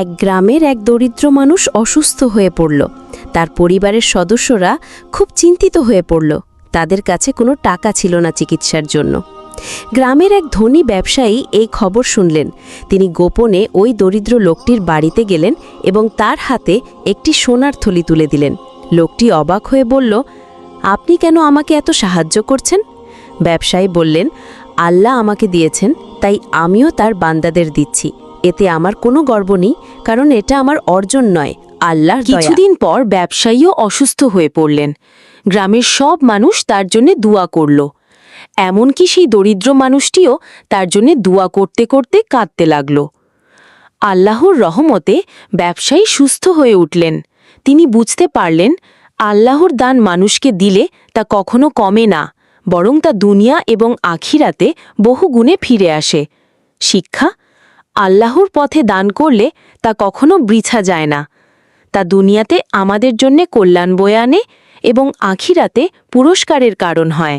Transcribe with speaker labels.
Speaker 1: এক গ্রামের এক দরিদ্র মানুষ অসুস্থ হয়ে পড়ল। তার পরিবারের সদস্যরা খুব চিন্তিত হয়ে পড়ল। তাদের কাছে কোনো টাকা ছিল না চিকিৎসার জন্য। গ্রামের এক ধনী ব্যবসায়ী এই খবর শুনলেন। তিনি গোপনে ওই দরিদ্র লোকটির বাড়িতে গেলেন এবং তার হাতে একটি সোনার থলি তুলে দিলেন। লোকটি অবাক হয়ে বলল, আপনি কেন আমাকে এত সাহায্য করছেন? ব্যবসায়ী বললেন, আল্লাহ আমাকে দিয়েছেন, তাই আমিও তার বান্দাদের দিচ্ছি। এতে আমার কোনো গর্ব নেই, কারণ এটা আমার অর্জন নয়, আল্লাহর দয়া।
Speaker 2: কিছুদিন পর ব্যবসায়ীও অসুস্থ হয়ে পড়লেন। গ্রামের সব মানুষ তার জন্য দুয়া করল। এমনকি সেই দরিদ্র মানুষটিও তার জন্য দুয়া করতে করতে কাঁদতে লাগল। আল্লাহর রহমতে ব্যবসায়ী সুস্থ হয়ে উঠলেন। তিনি বুঝতে পারলেন, আল্লাহর দান মানুষকে দিলে তা কখনো কমে না, বরং তা দুনিয়া এবং আখিরাতে বহু গুণে ফিরে আসে। শিক্ষা আল্লাহর পথে দান করলে তা কখনো বৃছা যায় না। তা দুনিয়াতে আমাদের জন্যে কল্যাণ বয়ে আনে এবং আখিরাতে পুরস্কারের কারণ হয়।